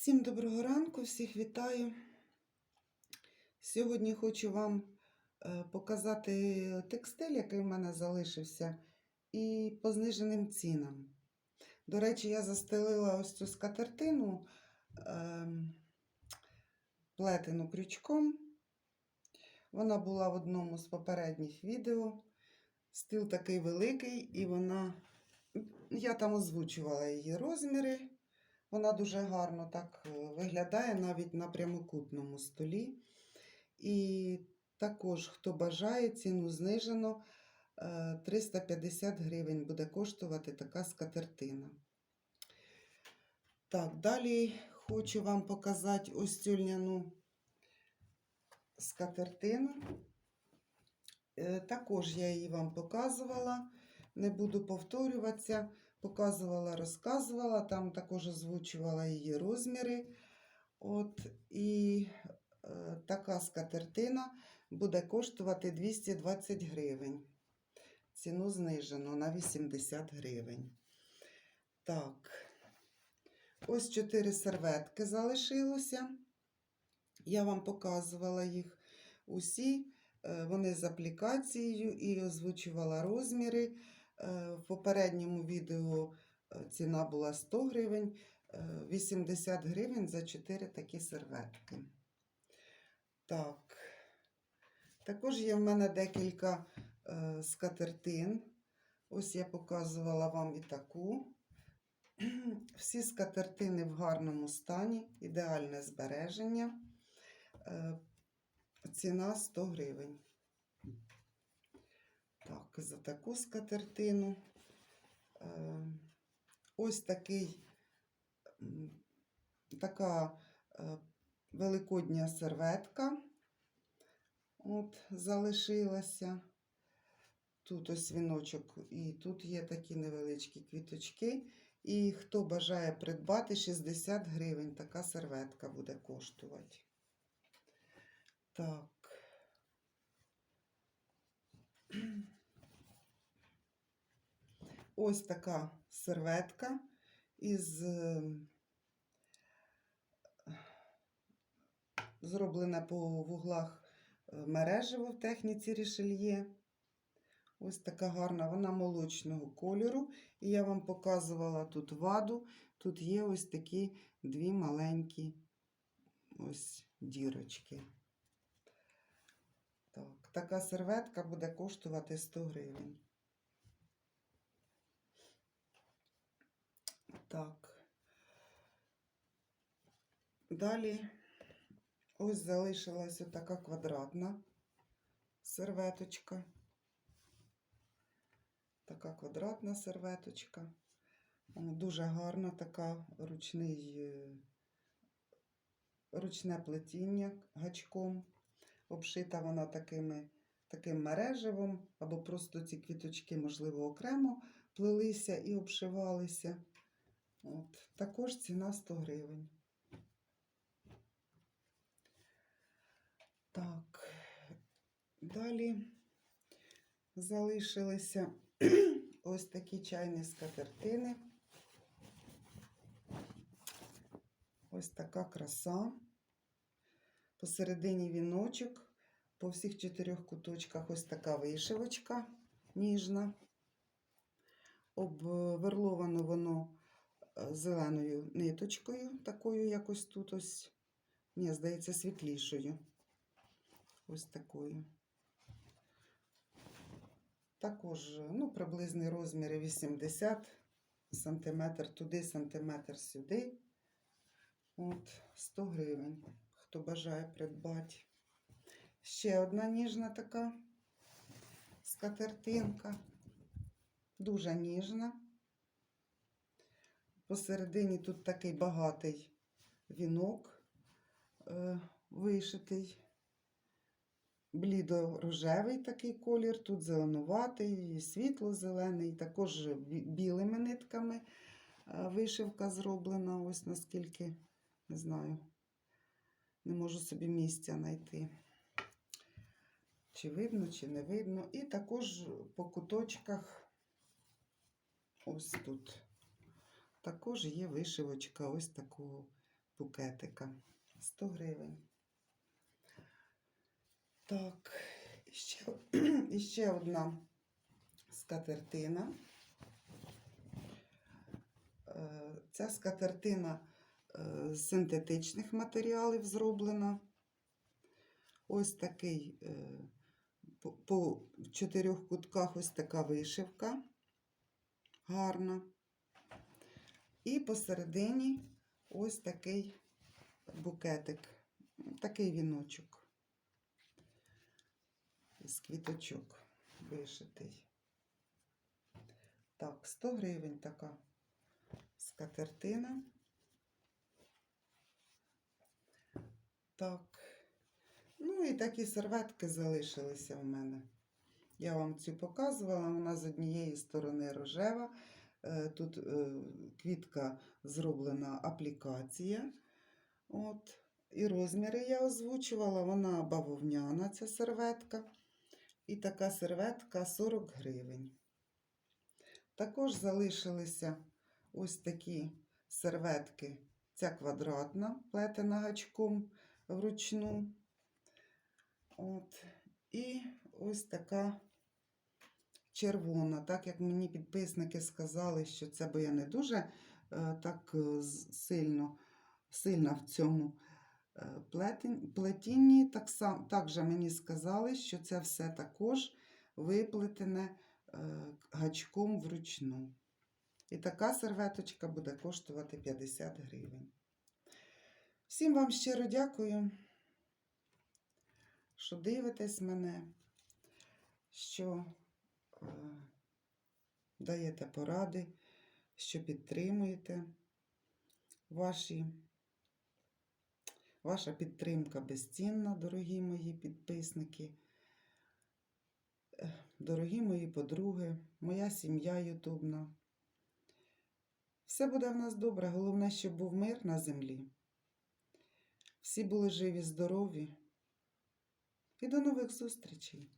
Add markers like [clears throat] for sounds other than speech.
Всім доброго ранку, всіх вітаю. Сьогодні хочу вам е, показати текстиль, який в мене залишився, і по зниженим цінам. До речі, я застелила ось цю скатертину ем, плетену крючком. Вона була в одному з попередніх відео. Стіл такий великий, і вона. Я там озвучувала її розміри. Вона дуже гарно так е, виглядає навіть на прямокутному столі. І також, хто бажає, ціну знижено е, 350 гривень буде коштувати така скатертина. Так, далі хочу вам показати ось цю льняну скатертину. Е, Також я її вам показувала, не буду повторюватися. Показувала, розказувала, там також озвучувала її розміри. От, І е, така скатертина буде коштувати 220 гривень. Ціну знижено на 80 гривень. Так, ось 4 серветки залишилося. Я вам показувала їх усі. Е, Вони з аплікацією і озвучувала розміри. Е, В попередньому відео е, ціна була 100 гривень, е, 80 гривень за 4 такі серветки. Так. Також є в мене декілька е, скатертин. Ось я показувала вам і таку. [clears throat] Всі скатертини в гарному стані, ідеальне збереження. Е, Ціна 100 гривень. Так, за таку скатертину. Е, Ось такий, така е, великодня серветка. От, залишилася. Тут ось віночок, і тут є такі невеличкі квіточки. І хто бажає придбати 60 гривень, така серветка буде коштувати. Так. Ось така серветка із е, зроблена по вуглах е, мережево в техніці рішельє. Ось така гарна, вона молочного кольору. І я вам показувала тут ваду. Тут є ось такі дві маленькі ось дірочки. Так, така серветка буде коштувати 100 гривень. Так. Далі ось залишилась така квадратна серветочка. Така квадратна серветочка. Дуже гарна така ручний, е, ручне плетіння гачком. Обшита вона такими, таким мереживом, або просто ці квіточки, можливо, окремо плелися і обшивалися. От. Також ціна 100 гривень. Так, далі залишилися [clears throat] ось такі чайні скатертини. Ось така краса. Посередині віночок, по всіх чотирьох куточках ось така вишивочка ніжна. Обверловано воно зеленою ниточкою, такою якось тут ось, ні, здається, світлішою. Ось такою. Також ну, приблизний розміри 80 сантиметр туди, сантиметр сюди. От 100 гривень, хто бажає придбати. Ще одна ніжна така скатертинка. Дуже ніжна. Посередині тут такий багатий вінок е, вишитий. Блідо-рожевий такий колір, тут зеленуватий, світло-зелений, також білими нитками е, вишивка зроблена, ось наскільки, не знаю, не можу собі місця знайти. Чи видно, чи не видно. І також по куточках, ось тут, також є вишивочка ось такого букетика. 100 гривень. Так, ще, [clears throat] ще одна скатертина. Е, Ця скатертина е, з синтетичних матеріалів зроблена. Ось такий е, по чотирьох кутках ось така вишивка гарна. І посередині ось такий букетик, такий віночок з квіточок вишитий. Так, 100 гривень така скатертина. Так. Ну і такі серветки залишилися в мене. Я вам цю показувала, вона з однієї сторони рожева. Е, Тут е, квітка зроблена аплікація. От. І розміри я озвучувала, вона бавовняна, ця серветка. І така серветка 40 гривень. Також залишилися ось такі серветки. Ця квадратна, плетена гачком вручну. От. І ось така червона. Так як мені підписники сказали, що це, бо я не дуже е, так е, сильно, сильна в цьому е, плетінні, так, сам, також мені сказали, що це все також виплетене гачком вручну. І така серветочка буде коштувати 50 гривень. Всім вам щиро дякую, що дивитесь мене, що даєте поради, що підтримуєте. Ваші, ваша підтримка безцінна, дорогі мої підписники, Е, дорогі мої подруги, моя сім'я ютубна. Все буде в нас добре. Головне, щоб був мир на землі. Всі були живі, здорові. І до нових зустрічей!